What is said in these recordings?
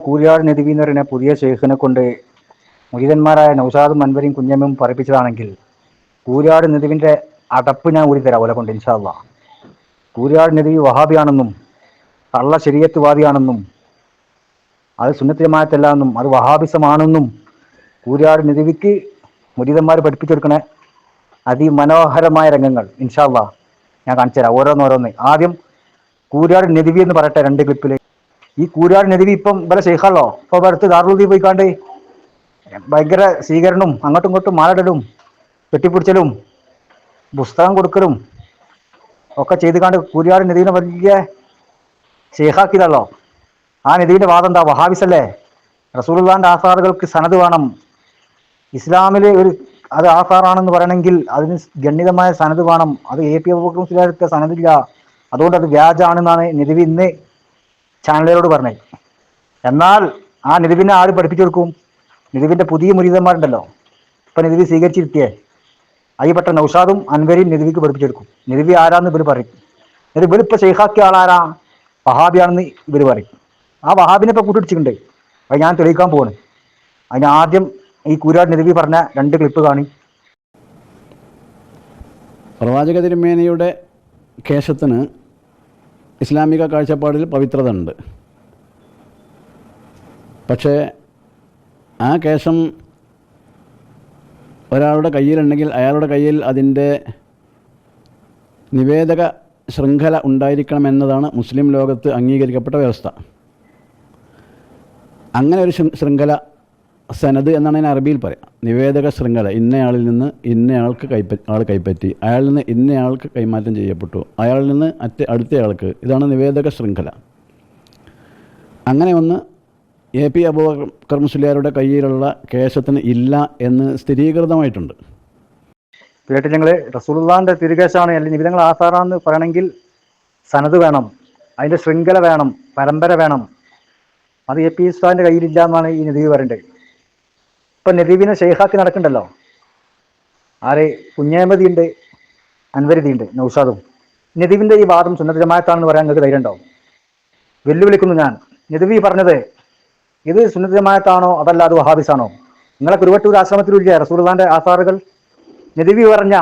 കൂരിയാട് നദിവി എന്ന് പറയുന്ന പുതിയ ഷെയ്ഖിനെ കൊണ്ട് മുരിതന്മാരായ നൗസാദും അൻവരും കുഞ്ഞമ്മയും പറപ്പിച്ചതാണെങ്കിൽ കൂലിയാട് നദിവിന്റെ അടപ്പ് ഞാൻ ഊരി തരാം കൊണ്ട് ഇൻഷാല്ല കൂലിയാട് നദി വഹാബിയാണെന്നും കള്ള ശരീരത്വവാദിയാണെന്നും അത് സുന്നത്തിരമായത്തല്ല എന്നും അത് വഹാബിസമാണെന്നും കൂലിയാട് നദിവിക്ക് മുരിതന്മാർ പഠിപ്പിച്ചെടുക്കണ അതിമനോഹരമായ രംഗങ്ങൾ ഇൻഷാല്ല ഞാൻ കാണിച്ചു തരാം ഓരോന്നോരോന്ന്. ആദ്യം കൂരാട് നെതിവി എന്ന് പറയട്ടെ രണ്ട് ക്ലിപ്പിൽ ഈ കൂരാട് നദിവി ഇപ്പം ഇവിടെ ഷെയ്ഖാണല്ലോ ഇപ്പൊ അടുത്ത് ദാറുദ്ദീൻ പോയിക്കാണ്ട് ഭയങ്കര സ്വീകരണവും അങ്ങോട്ടും ഇങ്ങോട്ടും മാലടലും കെട്ടിപ്പിടിച്ചലും പുസ്തകം കൊടുക്കലും ഒക്കെ ചെയ്ത് കണ്ട് കൂരിയാട് നദീനെ വലിയ ഷെയ്ഖാക്കിയതല്ലോ ആ നദീന്റെ വാദം എന്താ? വഹാബിസല്ലേ റസൂലുള്ളാന്റെ ആസാറുകൾക്ക് സനത് വേണം. ഇസ്ലാമിലെ ഒരു അത് ആസാറാണെന്ന് പറയണമെങ്കിൽ അതിന് ഗണ്യതമായ സനത് വേണം. അത് എ പി അബൂബക്കർ മുസ്ലിയാർക്ക് സനതില്ല അതുകൊണ്ട് അത് വ്യാജാണെന്നാണ് നിലവി ഇന്ന് ചാനലുകാരോട് പറഞ്ഞത് എന്നാൽ ആ നിലവിനെ ആര് പഠിപ്പിച്ചു കൊടുക്കും? നിധുവിന്റെ പുതിയ മുരീതന്മാരുണ്ടല്ലോ. ഇപ്പം നിലവി സ്വീകരിച്ചിരുത്തിയേ അയ്യപ്പെട്ട നൗഷാദും അൻവരിയും നിലവിക്ക് പഠിപ്പിച്ചെടുക്കും നിലവി ആരാന്ന് ഇവർ പറയും. എന്നിട്ട് ഇവർ ഇപ്പൊ ഷെയ്ഖാക്കിയ ആളാരാ? വഹാബിയാണെന്ന് ഇവർ പറയും. ആ വഹാബിനെ ഇപ്പം കൂട്ടിടിച്ചിട്ടുണ്ട് അത് ഞാൻ തെളിയിക്കാൻ പോവാണ്. അതിന് ആദ്യം ഈ കൂരാട് നിലവി പറഞ്ഞ രണ്ട് ക്ലിപ്പ് കാണി. പ്രവാചക തിരുമേനയുടെ കേശത്തിന് ഇസ്ലാമിക കാഴ്ചപ്പാടിൽ പവിത്രത ഉണ്ട് പക്ഷേ ആ കേശം ഒരാളുടെ കയ്യിലുണ്ടെങ്കിൽ അയാളുടെ കയ്യിൽ അതിന്റെ നിവേദക ശൃംഖല ഉണ്ടായിരിക്കണമെന്നതാണ് മുസ്ലിം ലോകത്ത് അംഗീകരിക്കപ്പെട്ട വ്യവസ്ഥ. അങ്ങനെ ഒരു ശൃംഖല സനത് എന്നാണ് അതിന് അറബിയിൽ പറയാം. നിവേദക ശൃംഖല ഇന്നയാളിൽ നിന്ന് ഇന്നയാൾക്ക് കൈപ്പറ്റി ആൾ കൈപ്പറ്റി അയാളിൽ നിന്ന് ഇന്നയാൾക്ക് കൈമാറ്റം ചെയ്യപ്പെട്ടു അയാളിൽ നിന്ന് അറ്റ അടുത്തയാൾക്ക്. ഇതാണ് നിവേദക ശൃംഖല. അങ്ങനെ ഒന്ന് എ പി അബൂബക്കർ മുസ്ലിയാരുടെ കയ്യിലുള്ള കേശത്തിന് ഇല്ല എന്ന് സ്ഥിരീകൃതമായിട്ടുണ്ട്. കേട്ടിട്ട് ഞങ്ങൾ റസൂലുള്ളാന്റെ തിരുകേശാണ് അല്ലെങ്കിൽ നിബിധങ്ങൾ ആസാറാന്ന് പറയണമെങ്കിൽ സനത് വേണം അതിന്റെ ശൃംഖല വേണം പരമ്പര വേണം. അത് എ പി ഉസ്താദിന്റെ കയ്യിലില്ല എന്നാണ് ഈ നിധി പറയേണ്ടത് ഇപ്പൊ നദീവിനെ ഷെയ്ഖാക്കി നടക്കണ്ടല്ലോ? ആരെ? അൻവരതി ഉണ്ട് നൗഷാദും. നദീവിന്റെ ഈ വാദം സുന്നത്ത് ജമാഅത്താണെന്ന് പറയാൻ നിങ്ങൾക്ക് ധൈര്യം ഉണ്ടാവും. വെല്ലുവിളിക്കുന്നു ഞാൻ. നദീബി പറഞ്ഞത് ഇത് സുന്നത്ത് ജമാഅത്താണോ അതല്ല അത് വഹാബിസാണോ? നിങ്ങളെ കുരുവട്ടൂർ ആശ്രമത്തിലില്ലേ റസൂർദാന്റെ ആസാറുകൾ നദീബി പറഞ്ഞ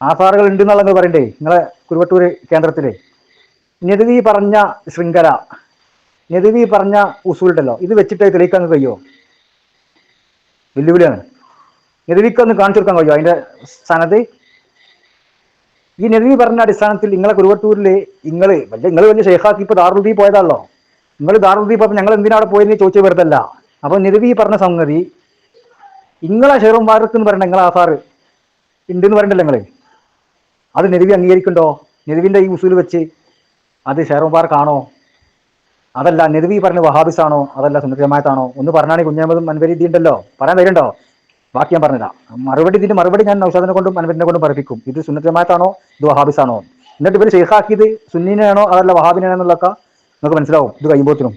ആസാറുകൾ ഉണ്ട് എന്നുള്ള നിങ്ങൾ പറയണ്ടേ? നിങ്ങളെ കുരുവട്ടൂർ കേന്ദ്രത്തിൽ. നദീബി പറഞ്ഞ ശൃംഖല നദീബി പറഞ്ഞ ഉസൂലുണ്ടല്ലോ ഇത് വെച്ചിട്ട് തെളിയിക്കാൻ കഴിയുമോ? വെല്ലുവിളിയാണ്. നദിവിക്കൊന്ന് കാണിച്ചു കൊടുക്കാൻ കഴിയുമോ? അതിന്റെ സ്ഥാനത്ത്? ഈ നദിവി പറഞ്ഞ അടിസ്ഥാനത്തിൽ നിങ്ങളെ കുരുവട്ടൂരിൽ നിങ്ങൾ വലിയ നിങ്ങൾ വലിയ ഷെയ്ഖാക്കി ഇപ്പൊ ദാറുദ്ദീ പോയതാണല്ലോ. നിങ്ങൾ ദാറുദ്ദീ പോയപ്പോൾ ഞങ്ങൾ എന്തിനാ അവിടെ പോയെന്ന് ചോദിച്ചു വെറുതല്ല. അപ്പൊ നദിവി പറഞ്ഞ സംഗതി ഇങ്ങളെ ഷെയറും വാർക്ക് എന്ന് പറയണ്ട നിങ്ങളെ ആസാറ് ഉണ്ട് എന്ന് പറയണ്ടല്ലോ നിങ്ങൾ. അത് നെരുവി അംഗീകരിക്കണ്ടോ നെരുവിന്റെ ഈ ഉസൂൽ വെച്ച് അത് ഷെയറും പാർക്കാണോ അതല്ല നെരുവി പറഞ്ഞ വഹാബിസ് ആണോ അതല്ല ജമാഅത്താണോ ഒന്ന് പറഞ്ഞാണ് കുഞ്ഞാമതും മൻവരിദ്ധി ഉണ്ടല്ലോ പറയാൻ തരുണ്ടോ ബാക്കി ഞാൻ പറഞ്ഞില്ല മറുപടി ഇതിന്റെ മറുപടി ഞാൻ നൌഷാദിനെ കൊണ്ടും മൻവരിനെ കൊണ്ടും പറപ്പിക്കും ഇത് ജമാഅത്താണോ ഇത് വഹാബിസ് ആണോ എന്നിട്ട് ഇവർ ഷെയ്ഖാക്കിയത് സുന്നീനാണോ അതല്ല എന്നുള്ളതൊക്കെ നമുക്ക് മനസ്സിലാവും. ഇത് കഴിയുമ്പോഴത്തിനും.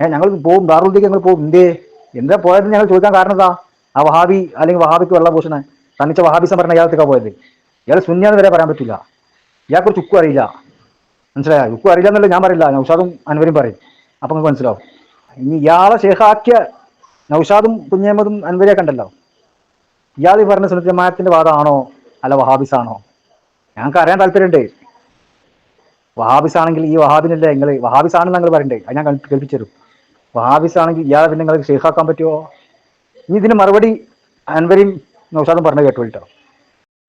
ഏഹ് ഞങ്ങൾ പോകും ദാറുദ്ദീക്ക് ഞങ്ങൾ പോകും. ഇന്ത്യയെ എന്താ പോയത് ഞങ്ങൾ ചോദിക്കാൻ കാരണം എന്താ? ആ വഹാബി അല്ലെങ്കിൽ വഹാബിക്ക് വെള്ളഭൂഷണൻ തന്നിച്ച വഹാബിസം പറഞ്ഞ ഇയാളത്തേക്കാ പോയത്. ഇയാൾ സുന്നിയാന്ന് വരെ പറയാൻ പറ്റില്ല ഇയാൾക്കൊരു ചുക്കും അറിയില്ല. മനസ്സിലായോ? ചുക്കും അറിയില്ല ഞാൻ പറയില്ല. നൗഷാദും അൻവരും പറയും. അപ്പൊ നിങ്ങൾക്ക് മനസ്സിലാവും. ഇനി ഇയാളെ ഷേഖാക്കിയ നൗഷാദും കുഞ്ഞേമതും അൻവരെ കണ്ടല്ലോ. ഇയാൾ ഈ പറഞ്ഞ സുന്നത്ത് ജമാഅത്തിന്റെ വാദമാണോ അല്ല വഹാബിസ് ആണോ ഞങ്ങൾക്ക് അറിയാൻ താല്പര്യമുണ്ട്. വഹാബിസ് ആണെങ്കിൽ ഈ വഹാബിനല്ലേ നിങ്ങൾ വഹാബിസ് ആണെന്ന് ഞങ്ങൾ പറയണ്ടേ? അത് ഞാൻ കേൾപ്പിച്ചു വഹാബിസ് ആണെങ്കിൽ ഇയാളെ പിന്നെ നിങ്ങൾക്ക് ഷെയ്ഖാക്കാൻ പറ്റുമോ ഇനി ഇതിന് മറുപടി അൻവരിയും നൗഷാദും പറഞ്ഞു കേട്ടു കേട്ടോ.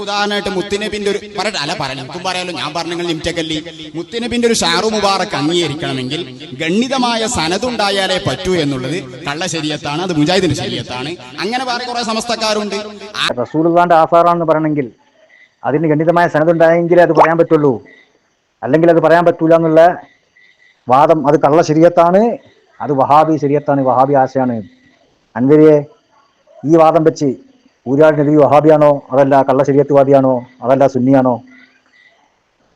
ഉദാഹരണമായിട്ട് മുത്തിനബിന്റെ ഒരു പറയട്ടെ അല്ല പറയാം എനിക്കും പറയാലോ ഞാൻ പറഞ്ഞു നിങ്ങൾ നിമിറ്റക്കല്ലി മുത്തിനബിന്റെ ഒരു ഷാറു മുബാറക്ക് അംഗീകരിക്കണമെങ്കിൽ ഗണ്ഡിതമായ സനതുണ്ടായാലേ പറ്റൂ എന്നുള്ളത് കള്ള ശരീരത്താണ് അത് മുജാഹിദിന്റെ ശരീരത്താണ്. അങ്ങനെ വേറെ കുറെ സമസ്തക്കാരുണ്ട്. ആ റസൂലുള്ളാന്റെ ആസാറാണെന്ന് പറയണമെങ്കിൽ അതിന് ഗണ്ഡിതമായ സനതുണ്ടായെങ്കിലേ അത് പറയാൻ പറ്റുള്ളൂ. അല്ലെങ്കിൽ അത് പറയാൻ പറ്റൂല എന്നുള്ള വാദം അത് കള്ള ശരീരത്താണ് അത് വഹാബി ശരീരത്താണ് വഹാബി ആശയാണ്. അൻവരിയെ ഈ വാദം വെച്ച് ഊരാട് നബി വഹാബിയാണോ? അതല്ല കള്ള ശരീരത്വവാദിയാണോ അതല്ല സുന്നിയാണോ?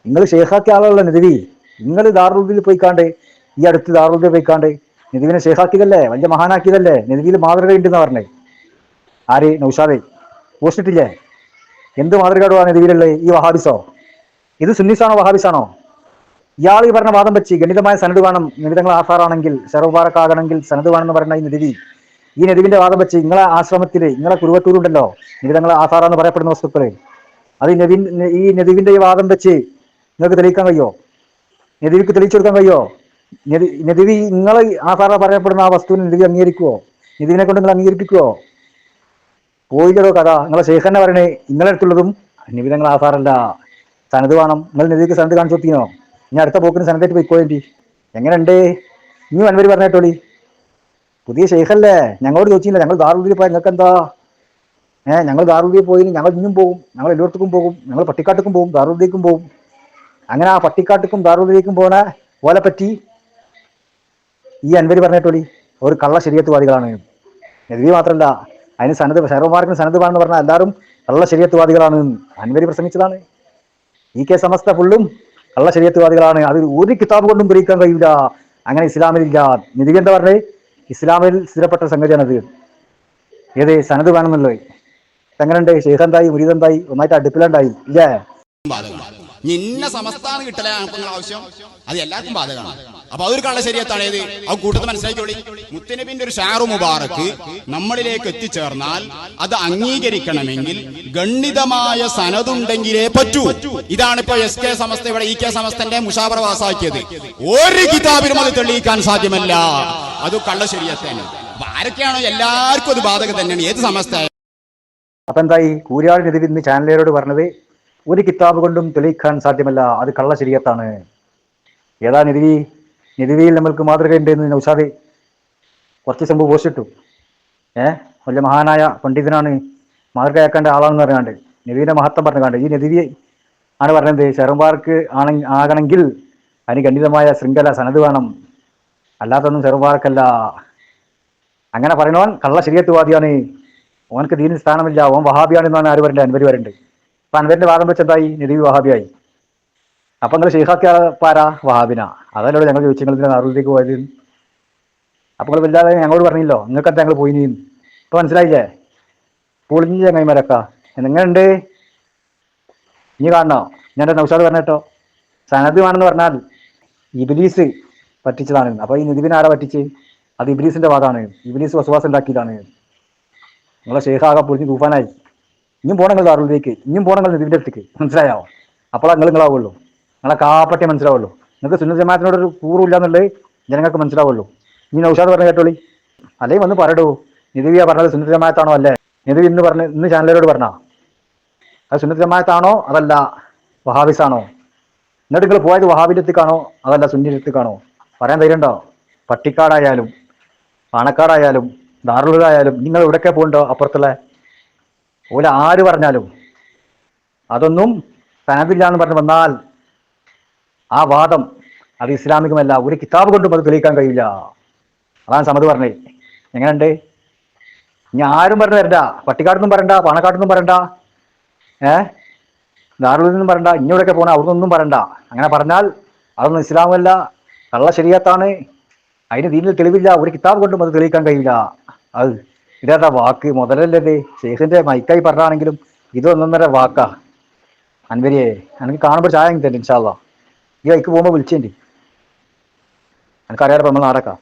നിങ്ങൾ ഷേഖാക്കിയ ആളുള്ള നിധവി. നിങ്ങൾ ദാറുദ്ദീൽ പോയിക്കാണ്ട് ഈ അടുത്ത് ദാറുദ്ദീൽ പോയിക്കാണ്ട് നിധുവിനെ ഷേഖാക്കിയതല്ലേ വലിയ മഹാനാക്കിയതല്ലേ? നദവിയിൽ മാതൃകയുണ്ടെന്ന് പറഞ്ഞേ. ആര്? നൗഷാദെ. പോസ്റ്റിട്ടില്ലേ? എന്ത് മാതൃകയാടുവാണ് നിധുവിലുള്ളത് ഈ വഹാബിസോ? ഇത് സുന്നീസാണോ വഹാബിസാണോ? ഇയാൾ ഈ പറഞ്ഞ വാദം വെച്ച് ഗണിതമായ സനത് വേണം നിമിതങ്ങൾ ആസാറാണെങ്കിൽ ഷെറുബാറക്കാകണമെങ്കിൽ സനത് വേണമെന്ന് പറഞ്ഞ ഈ നിധി ഈ നെടുവിന്റെ വാദം വെച്ച് നിങ്ങളെ ആശ്രമത്തിൽ നിങ്ങളെ കുരുവത്തൂരുണ്ടല്ലോ നിങ്ങൾ ആസാറാന്ന് പറയപ്പെടുന്ന വസ്തുക്കൾ അത് നെവിൻ ഈ നദിവിന്റെ ഈ വാദം വെച്ച് നിങ്ങൾക്ക് തെളിയിക്കാൻ കഴിയോ? നദിവിക്ക് തെളിയിച്ചു കൊടുക്കാൻ കഴിയോ? നദി നദിവി നിങ്ങൾ ആസാറ പറയപ്പെടുന്ന ആ വസ്തുവിനെ നദിവി അംഗീകരിക്കുവോ? നദിവിനെ കൊണ്ട് നിങ്ങൾ അംഗീകരിപ്പിക്കുവോ? പോയില്ലതോ കഥ. നിങ്ങളെ ശേഖരനെ പറയണേ? നിങ്ങളെ അടുത്തുള്ളതും നിങ്ങൾ ആസാറല്ല. സനത് വേണം. നിങ്ങൾ നദിക്ക് സനത് കാണിച്ചു കൊടുത്തിനോ? ഇനി അടുത്ത പോക്കിന് സനത്തേറ്റ് പോയിക്കോ വേണ്ടി എങ്ങനെയുണ്ട്? ഇനി വൻവരി പറഞ്ഞേട്ടോളി. പുതിയ ഷെയ്ഖല്ലേ ഞങ്ങളോട് ചോദിച്ചില്ല. ഞങ്ങൾ ദാറുദ്ദീൻ പോയാൽ നിങ്ങൾക്ക് എന്താ ഏഹ് ഞങ്ങൾ ദാറുദ്ദീൻ പോയി ഞങ്ങൾ ഇന്നും പോകും. ഞങ്ങൾ എല്ലായിടത്തേക്കും പോകും. ഞങ്ങൾ പട്ടിക്കാട്ടുക്കും പോകും. ദാറുദ്ദീക്കും പോകും. അങ്ങനെ ആ പട്ടിക്കാട്ടുക്കും ദാറുദ്ദീക്കും പോണ പോലെ പറ്റി ഈ അൻവരി പറഞ്ഞിട്ടോടി ഒരു കള്ള ശരീരത്തുവാദികളാണ്. നെതിരി മാത്രമല്ല അതിന് സന്നദ്ധ ഷെയർമാർക്കിന് സന്നദ്ധമാണെന്ന് പറഞ്ഞാൽ എല്ലാവരും കള്ള ശരീരത്തുവാദികളാണ്. അൻവരി പ്രസംഗിച്ചതാണ്. ഈ കെ സമസ്ത ഫുള്ളും കള്ള ശരീരത്തുവാദികളാണ്. അത് ഒരു കിതാബ് കൊണ്ടും ഗ്രഹിക്കാൻ കഴിയില്ല. അങ്ങനെ ഇസ്ലാമിലില്ല. നിധി എന്താ പറഞ്ഞേ ഇസ്ലാമിൽ സ്ഥിരപ്പെട്ട സംഗതിയാണത്. ഏത് സനത് വേണമെന്നുള്ളത്. എങ്ങനെയുണ്ട്? ശേഖന്തായി എന്തായി മുരീദ് എന്തായി ഒന്നായിട്ട് അടുപ്പിലുണ്ടായി ഇല്ലേ? നിന്ന സമസ്ഥാനം കിട്ടലാണ് നിങ്ങൾ ആവശ്യം. അത് എല്ലാവർക്കും ബാധകമാണ്. അപ്പൊ അതൊരു കള്ള ശരിയത്താണ്. ഏത്? ആ കൂട്ടത്തിൽ മനസ്സിലാക്കിയോളി മുത്തനബിന്റെ ഒരു ഷാറു മുബാറക്ക് നമ്മളിലേക്ക് എത്തിച്ചേർന്നാൽ അത് അംഗീകരിക്കണമെങ്കിൽ ഗണ്ഡിതമായ സനതുണ്ടെങ്കിലേ പറ്റൂ. ഇതാണ് ഇപ്പൊ എസ് കെ സമസ്ത ഇവിടെ ഇ കെ സമസ്തന്റെ മുഷാബർ പാസാക്കിയത് ഒരു കിതാബിനും അത് തെളിയിക്കാൻ സാധ്യമല്ല. അത് കള്ള അപ്പൊ ആരൊക്കെയാണോ എല്ലാവർക്കും അത് ബാധകം തന്നെയാണ്. ഏത് സമസ്ത അപ്പൊ എന്തായി? രതി ഇന്ന് ചാനലുകാരോട് പറഞ്ഞത് ഒരു കിതാബ് കൊണ്ടും തെളിയിക്കാൻ സാധ്യമല്ല. അത് കള്ള ശരിയത്താണ് ഏതാ നിധി? നിധിവിയിൽ നമ്മൾക്ക് മാതൃകയുണ്ട് എന്ന് നൗഷാദ് കുറച്ച് മുമ്പ് പോസ്റ്റ് ഏ? വലിയ മഹാനായ പണ്ഡിതനാണ്. മാതൃകയാക്കേണ്ട ആളാണെന്ന് പറഞ്ഞാണ്ട് നിധിയുടെ മഹത്വം പറഞ്ഞു കണ്ട് ഈ നിധി ആണ് പറഞ്ഞത് ഷെറുംപാർക്ക് ആണെങ്കിൽ ആകണമെങ്കിൽ അതിന് ഖണ്ഡിതമായ ശൃംഖല സനത് വേണം. അല്ലാത്തൊന്നും ചെറുപാർക്കല്ല അങ്ങനെ പറയണവൻ കള്ള ശരിയത്വവാദിയാണ് ഓനക്ക് ദീനിൽ സ്ഥാനമില്ല. ഓൻ വഹാബിയാണ് പറഞ്ഞാൽ ആര് വരണ്ട അൻവരി വരണ്ട് അപ്പൊ അൻവരിന്റെ വാദം വെച്ചെന്തായി നിധി വഹാബിയായി. അപ്പൊ നിങ്ങൾ ഷെയ്ഖാക്കിയ പാരാ വഹാബിന. അതല്ലോ ഞങ്ങൾ ചോദിച്ചു നിങ്ങൾ നാറുലേക്ക് പോയത്. അപ്പൊ നിങ്ങൾ വല്ലാതെ ഞങ്ങളോട് പറഞ്ഞില്ലോ നിങ്ങൾക്ക് എന്താ ഞങ്ങൾ നീന്ന് ഇപ്പൊ മനസ്സിലായില്ലേ? പൊളിഞ്ഞ ചങ്ങായിമാരൊക്കെ. എങ്ങനെയുണ്ട് ഇനി കാണണോ? ഞാൻ നൗഷാദ് നൗഷാദ് പറഞ്ഞേട്ടോ സനദ് വേണമെന്ന് പറഞ്ഞാൽ ഇബിലീസ് പറ്റിച്ചതാണ്. അപ്പൊ ഈ നിധിബിനെ ആരാ പറ്റിച്ച്? അത് ഇബിലീസിന്റെ വാദമാണ് ഇബിലീസ് വസുവാസം ഉണ്ടാക്കിയതാണ്. നിങ്ങളെ ഷേഖാകെ പൊളിഞ്ഞ് തൂഫാനായി. ഇനിയും പോണങ്ങൾ ദാറുലേക്ക് ഇനിയും പോണങ്ങൾ നിധിവിന്റെ അടുത്തേക്ക്. മനസ്സിലായോ? അപ്പോഴാ നിങ്ങൾ നിങ്ങളാവുള്ളൂ. നിങ്ങളെ കാപ്പട്ടി മനസ്സിലാവുള്ളൂ. നിങ്ങൾക്ക് സുന്നത ജമാഅത്തിനോടൊരു കൂറില്ല എന്നുള്ളത് ജനങ്ങൾക്ക് മനസ്സിലാവുള്ളൂ. ഇനി നൗഷാദ് പറഞ്ഞ കേട്ടോളി. അല്ലെങ്കിൽ വന്ന് പറയടൂ. നിധിവിയ പറഞ്ഞത് സുന്നത ജമാഅത്താണോ അല്ലേ? നിധിവി ഇന്ന് പറഞ്ഞ ഇന്ന് ചാനലരോട് പറഞ്ഞാ? അത് സുന്നത ജമാഅത്താണോ അതല്ല വഹാബിസാണോ? എന്നിട്ട് നിങ്ങൾ പോയത് വഹാബിന്റെ അടുത്തേക്കാണോ? അതല്ല സുന്നിന്റെ അടുത്തേക്കാണോ? പറയാൻ ധൈര്യമുണ്ടോ പട്ടിക്കാടായാലും പാണക്കാടായാലും ദാറുള്ളതായാലും നിങ്ങൾ എവിടെയൊക്കെ പോകുന്നുണ്ടോ അപ്പുറത്തുള്ള? ഓല ആര് പറഞ്ഞാലും. അതൊന്നും തനതില്ല എന്ന് പറഞ്ഞ് വന്നാൽ ആ വാദം അത് ഇസ്ലാമികമല്ല. ഒരു കിതാബ് കൊണ്ടും അത് തെളിയിക്കാൻ കഴിയില്ല. അതാണ് സമത് പറഞ്ഞേ എങ്ങനെയുണ്ട്? ഇനി ആരും പറഞ്ഞു തരണ്ട. പട്ടിക്കാടൊന്നും പറയണ്ട പാണക്കാട്ടൊന്നും പറയണ്ട. ഏ? ദാറുള്ളിൽ നിന്നും പറയണ്ട. ഇനിയോടൊക്കെ പോകണം അവിടെ നിന്നും പറയണ്ട. അങ്ങനെ പറഞ്ഞാൽ അതൊന്നും ഇസ്ലാമല്ല കള്ള ശരിയാത്താണ്. അതിന് ദീനിൽ തെളിവില്ല. ഒരു കിതാബ് കൊണ്ടും അത് തെളിയിക്കാൻ കഴിയില്ല. അത് ഇതേതാ വാക്ക് മുതലല്ലത് ഷെയ്ഖിന്റെ മൈക്കായി പറഞ്ഞാണെങ്കിലും ഇത് ഒന്നൊന്നര വാക്കാ. അൻവരിയെ എനിക്ക് കാണുമ്പോൾ ചായ തന്നെ ഇൻഷാല്ല ഈ വൈക്ക് പോകുമ്പോൾ വിളിച്ചേണ്ടി. എനിക്കറിയാലോ നമ്മൾ നാടക്കാം.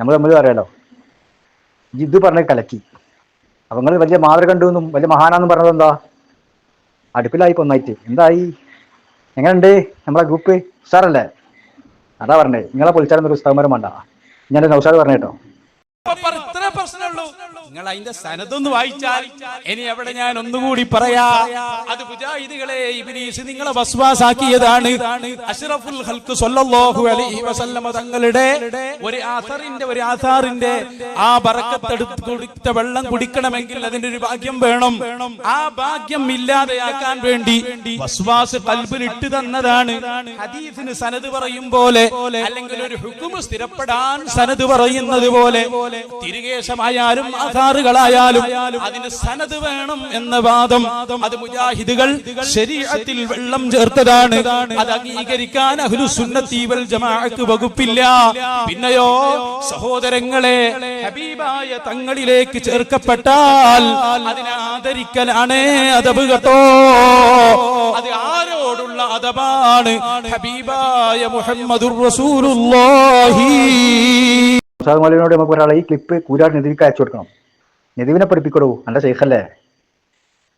നമ്മൾ നമ്മൾ അറിയാലോ. ഇത് പറഞ്ഞ കലക്കി. അപ്പൊ നിങ്ങൾ വലിയ മാതൃ കണ്ടു എന്നും വലിയ മഹാനാന്നും പറഞ്ഞത് എന്താ? അടുപ്പിലായി ഒന്നായിട്ട് എന്തായി? എങ്ങനെയുണ്ട്? നമ്മളെ ഗ്രൂപ്പ് ഉഷാറല്ലേ? അതാ പറഞ്ഞേ നിങ്ങളെ പൊളിച്ചാലൊന്നും ഉസ്താവന്മാരും വേണ്ട. ഞാൻ നൗഷാദ് പറഞ്ഞേട്ടോ പ്രശ്നമുള്ളൂ. നിങ്ങൾ അതിന്റെ സനതൊന്ന് വായിച്ചാൽ ഇനി എവിടെ ഞാൻ ഒന്നുകൂടി പറയാ. അത് മുജാഹിദുകളെ ഇബ്ലീസ് നിങ്ങളെ വസ്വാസാക്കിയതാണ്. അഷ്റഫുൽ ഹൽക്ക് സല്ലല്ലാഹു അലൈഹി വസല്ലമ തങ്ങളുടെ ഒരു ആസറിന്റെ ഒരു ആസാറിന്റെ ആ ബർക്കത്ത് ബറക്കത്തെടുത്ത് കുടിച്ച വെള്ളം കുടിക്കണമെങ്കിൽ അതിന്റെ ഒരു ഭാഗ്യം വേണം. ആ ഭാഗ്യം ഇല്ലാതെയാക്കാൻ വേണ്ടി വസ്വാസ് കൽബിൽ ഇട്ട് തന്നതാണ്. ഹദീസിന് സനദ് പറയും പോലെ അല്ലെങ്കിൽ ഒരു ഹുക്കും സ്ഥിരപ്പെടാൻ സനദ് പറയുന്നത് പോലെ തിരികേശമായാലും ആധാറുകളായാലും അതിന് സനത് വേണം എന്ന വാദം. അത് മുജാഹിദുകൾ ശരീരത്തിൽ വെള്ളം ചേർത്തതാണ്. അത് അംഗീകരിക്കാൻ അഹുലു വൽ ജമാഅക്ക് വകുപ്പില്ല. പിന്നെയോ സഹോദരങ്ങളെ ഹബീബായ തങ്ങളിലേക്ക് ചേർക്കപ്പെട്ടാൽ അതിനെ ആദരിക്കലാണ് അതബ് കേട്ടോ. അത് ആരോടുള്ള അതബാണ് ഹബീബായ മുഹമ്മദുർ റസൂലുള്ളാഹി. നമുക്ക് ഒരാളെ ഈ ക്ലിപ്പ് കൂരാട്ടിനെതിരിക്ക് അയച്ചു കൊടുക്കണം. നിധിവിനെ പഠിപ്പിക്കടൂ. എന്റെ ഷെയ്ഖല്ലേ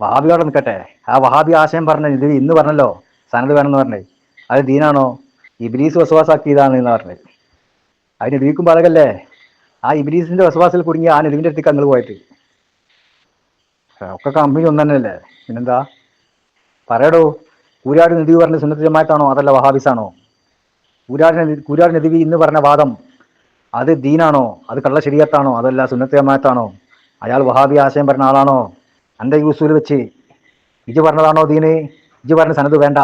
വഹാബിയോടെ നിൽക്കട്ടെ. ആ വഹാബി ആശയം പറഞ്ഞ നിധി ഇന്ന് പറഞ്ഞല്ലോ. സനത് വേണമെന്ന് പറഞ്ഞേ. അത് ദീനാണോ? ഇബ്ലീസ് വസവാസാക്കിയതാണ് എന്ന് പറഞ്ഞത് അത് നിധിക്കും പറകല്ലേ ആ ഇബിലീസിന്റെ വസവാസിൽ കുടുങ്ങി ആ നിധിവിന്റെ അടുത്തേക്ക് അങ്ങൾ പോയിട്ട്. ഒക്കെ കമ്പനി ഒന്നു തന്നെയല്ലേ പിന്നെന്താ? പറയടോ. കൂരാട് നിധി പറഞ്ഞ സുന്നത്ത് ജമായത്താണോ? അതല്ല വഹാബിസാണോ? കൂരാട് കൂരാട് നദിവി ഇന്ന് പറഞ്ഞ വാദം അത് ദീനാണോ? അത് കള്ള ശരിയത്താണോ അതല്ല സുന്നത്ത് അയാൾ വഹാബി ആശയം പറഞ്ഞ ആളാണോ? എന്റെ യൂസൂൽ വെച്ച് ഇജ് പറഞ്ഞതാണോ ദീന്? ഇജ് പറഞ്ഞ സനത് വേണ്ട.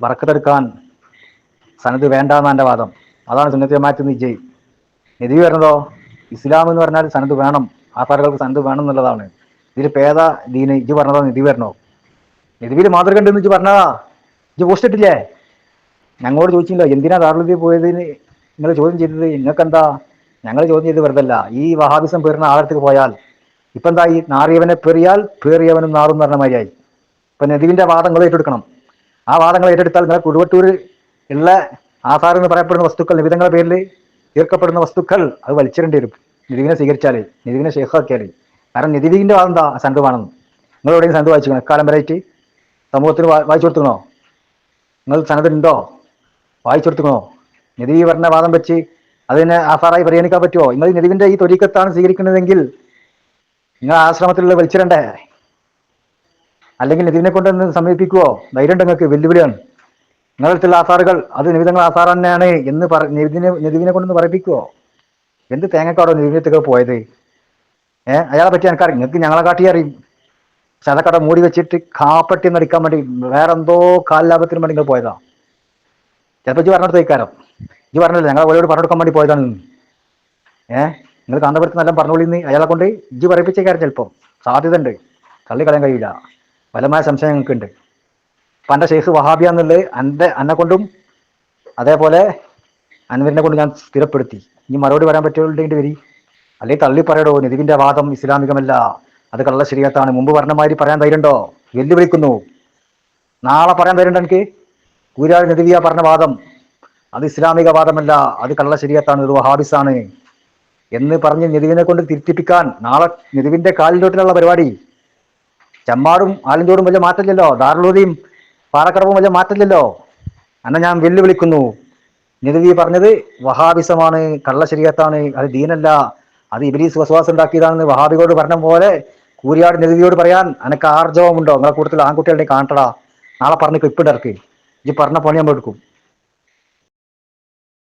വറക്കത്തെടുക്കാൻ സനത് വേണ്ട എന്നാണ് എന്റെ വാദം. അതാണ് സുന്നത്തെ മാറ്റുന്ന എന്ന് ഇജയ് നദി പറഞ്ഞതോ ഇസ്ലാം എന്ന് പറഞ്ഞാൽ സനത് വേണം. ആധാറുകൾക്ക് സനത് വേണം എന്നുള്ളതാണ്. ഇതിൽ പേദ ദീന്? ഇജ് പറഞ്ഞതോ നിധി വരണോ? നിധിയിൽ മാതൃക ഉണ്ടെന്ന് ഇജ് പറഞ്ഞതാ. ഇജ് പോസ്റ്റ് ഇട്ടില്ലേ? ഞങ്ങളോട് ചോദിച്ചില്ല എന്തിനാ ദാറുലതി പോയതിന് നിങ്ങൾ ചോദ്യം ചെയ്തത്? നിങ്ങൾക്കെന്താ ഞങ്ങൾ ചോദ്യം ചെയ്ത് വെറുതല്ല. ഈ വഹാബിസം പേരുന്ന ആളത്തേക്ക് പോയാൽ ഇപ്പം എന്താ ഈ നാറിയവനെ പേറിയാൽ പേറിയവനും നാറും എന്ന് പറഞ്ഞ മാതിരിയായി. ഇപ്പം നദീവിന്റെ വാദങ്ങൾ ഏറ്റെടുക്കണം. ആ വാദങ്ങൾ ഏറ്റെടുത്താൽ നിങ്ങൾ കുടുവട്ടൂർ ഉള്ള ആധാർ എന്ന് പറയപ്പെടുന്ന വസ്തുക്കൾ നിബിധങ്ങളുടെ പേരിൽ തീർക്കപ്പെടുന്ന വസ്തുക്കൾ അത് വലിച്ചിടേണ്ടി വരും. നിധിവിനെ സ്വീകരിച്ചാൽ നിധിവിനെ ഷേഖാക്കിയാൽ കാരണം നിധിവിന്റെ വാദം എന്താ? സന്ധുവാണെന്ന് നിങ്ങൾ എവിടെയും സന്ധു വായിച്ചു എക്കാലം വരെയായിട്ട്. സമൂഹത്തിന് വായിച്ചു കൊടുത്തുക്കണോ? നിങ്ങൾ സനതുണ്ടോ? വായിച്ചു കൊടുത്തുക്കണോ? നിധി പറഞ്ഞ വാദം വെച്ച് അതിനെ ആധാറായി പരിഗണിക്കാൻ പറ്റുമോ? നിങ്ങൾ നെടുവിന്റെ ഈ തൊരീക്കത്താണ് സ്വീകരിക്കുന്നതെങ്കിൽ നിങ്ങൾ ആശ്രമത്തിലുള്ള വലിച്ചിടണ്ടേ? അല്ലെങ്കിൽ നെതിവിനെ കൊണ്ടൊന്ന് സമീപിക്കുവോ? ധൈര്യം നിങ്ങൾക്ക് വെല്ലുവിളിയാണ്. നിങ്ങളുടെ ആസാറുകൾ അത് നിവിധങ്ങൾ ആസാർ തന്നെയാണ് എന്ന് പറ നിവിധിനെ നിതിവിനെ കൊണ്ടൊന്ന് പറയിപ്പിക്കുവോ? എന്ത് തേങ്ങക്കാടോ നിവിധത്തേക്ക് പോയത്? ഏഹ് അയാളെ പറ്റി എനിക്കറിയും. നിങ്ങൾക്ക് ഞങ്ങളെ കാട്ടി അറിയും. അതൊക്കെ മൂടി വെച്ചിട്ട് കാപ്പട്ടി നടിക്കാൻ വേണ്ടി വേറെന്തോ കാൽലാഭത്തിന് വേണ്ടി നിങ്ങൾ പോയതാ. ചിലപ്പോൾ ഇജ്ജ് പറഞ്ഞിട്ട് പറഞ്ഞല്ലോ ഞങ്ങളെ ഓരോട് പറഞ്ഞു കൊടുക്കാൻ വേണ്ടി പോയതാണ് ഏഹ് നിങ്ങൾ കാന്തപുരത്ത് നല്ല പറഞ്ഞോളിന്ന് അയാളെ കൊണ്ട് ഇജ്ജ് പറയിപ്പിച്ചേക്കാരം ചിലപ്പോൾ സാധ്യത ഉണ്ട് തള്ളിക്കളയാൻ കഴിയില്ല. ബലമായ സംശയം ഞങ്ങൾക്കുണ്ട്. എന്റെ ഷെയ്ഖ് വഹാബിയ എന്നുള്ളത് എന്റെ എന്നെ കൊണ്ടും അതേപോലെ അൻവരിനെ കൊണ്ട് ഞാൻ സ്ഥിരപ്പെടുത്തി. ഇനി മറുപടി വരാൻ പറ്റുള്ളതെങ്കിൽ വരി. അല്ലെങ്കിൽ തള്ളി പറയടോ നിധിവിന്റെ വാദം ഇസ്ലാമികമല്ല. അത് കള്ള ശരിയാത്താണ്. മുമ്പ് പറഞ്ഞ മാതിരി പറയാൻ തരുണ്ടോ വെല്ലുവിളിക്കുന്നു. നാളെ പറയാൻ ധൈര്യമുണ്ടോ എനിക്ക്? കൂരാട് നിതിവിയ പറഞ്ഞ വാദം. അത് ഇസ്ലാമിക വാദമല്ല അത് കള്ള ശരിയത്താണ് ഒരു വഹാബിസാണ്. എന്ന് പറഞ്ഞ് നിധിവിനെ കൊണ്ട് തിരുത്തിപ്പിക്കാൻ നാളെ നിധിവിന്റെ കാലിലോട്ടിലുള്ള പരിപാടി. ചമ്മാടും ആലിൻതോടും വലിയ മാറ്റമില്ലല്ലോ ദാറുലൂതിയും പാറക്കടവും വലിയ മാറ്റമില്ലല്ലോ. അന്ന ഞാൻ വെല്ലുവിളിക്കുന്നു. നിധവി പറഞ്ഞത് വഹാബിസമാണ് കള്ള ശരീരത്താണ് അത് ദീനല്ല അത് ഇബിലീസ് വസവാസം ഉണ്ടാക്കിയതാണെന്ന് വഹാബികളോട് പറഞ്ഞ പോലെ കൂരിയാട് നിധവിയോട് പറയാൻ അനക്ക് ആർജവമുണ്ടോ? നിങ്ങളെ കൂട്ടത്തിൽ ആൺകുട്ടികളുടെ കാണട്ടടാ. നാളെ പറഞ്ഞ് ക്ലിപ്പിടർക്ക്. ഈ പറഞ്ഞ പണി നമ്മൾ എടുക്കും.